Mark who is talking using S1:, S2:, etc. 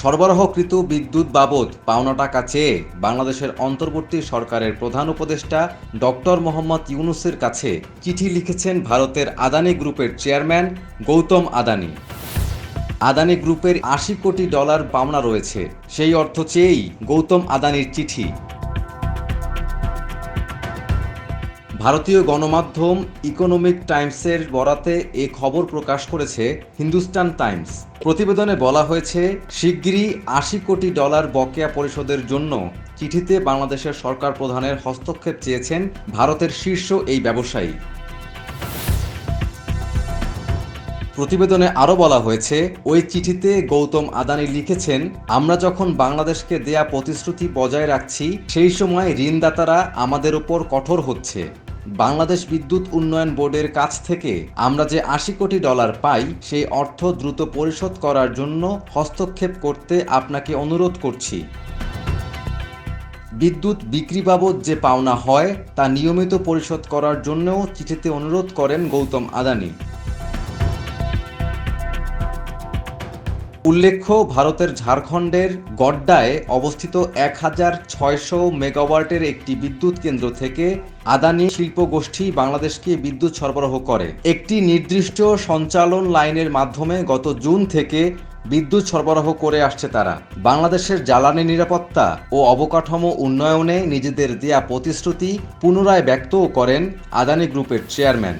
S1: সরবরাহকৃত বিদ্যুৎ বাবদ পাওনা টাকা চেয়ে বাংলাদেশের অন্তর্বর্তী সরকারের প্রধান উপদেষ্টা ডক্টর মোহাম্মদ ইউনুসের কাছে চিঠি লিখেছেন ভারতের আদানি গ্রুপের চেয়ারম্যান গৌতম আদানি। আদানি গ্রুপের আশি কোটি ডলার পাওনা রয়েছে। সেই অর্থ চেয়েই গৌতম আদানির চিঠি। ভারতীয় গণমাধ্যম ইকোনমিক টাইমসের বরাতে এ খবর প্রকাশ করেছে হিন্দুস্তান টাইমস। প্রতিবেদনে বলা হয়েছে, শিগগিরই আশি কোটি ডলার বকেয়া পরিশোধের জন্য চিঠিতে বাংলাদেশের সরকার প্রধানের হস্তক্ষেপ চেয়েছেন ভারতের শীর্ষ এই ব্যবসায়ী। প্রতিবেদনে আরও বলা হয়েছে, ওই চিঠিতে গৌতম আদানি লিখেছেন, আমরা যখন বাংলাদেশকে দেয়া প্রতিশ্রুতি বজায় রাখছি, সেই সময় ঋণদাতারা আমাদের উপর কঠোর হচ্ছে। বাংলাদেশ বিদ্যুৎ উন্নয়ন বোর্ডের কাছ থেকে আমরা যে আশি কোটি ডলার পাই, সেই অর্থ দ্রুত পরিশোধ করার জন্য হস্তক্ষেপ করতে আপনাকে অনুরোধ করছি। বিদ্যুৎ বিক্রি বাবদ যে পাওনা হয়, তা নিয়মিত পরিশোধ করার জন্যও চিঠিতে অনুরোধ করেন গৌতম আদানি। উল্লেখ্য, ভারতের ঝাড়খণ্ডের গড্ডায় অবস্থিত এক হাজার ছয়শো মেগাওয়াটের একটি বিদ্যুৎ কেন্দ্র থেকে আদানি শিল্প গোষ্ঠী বাংলাদেশকে বিদ্যুৎ সরবরাহ করে। একটি নির্দিষ্ট সঞ্চালন লাইনের মাধ্যমে গত জুন থেকে বিদ্যুৎ সরবরাহ করে আসছে তারা। বাংলাদেশের জ্বালানি নিরাপত্তা ও অবকাঠামো উন্নয়নে নিজেদের দেয়া প্রতিশ্রুতি পুনরায় ব্যক্তও করেন আদানি গ্রুপের চেয়ারম্যান।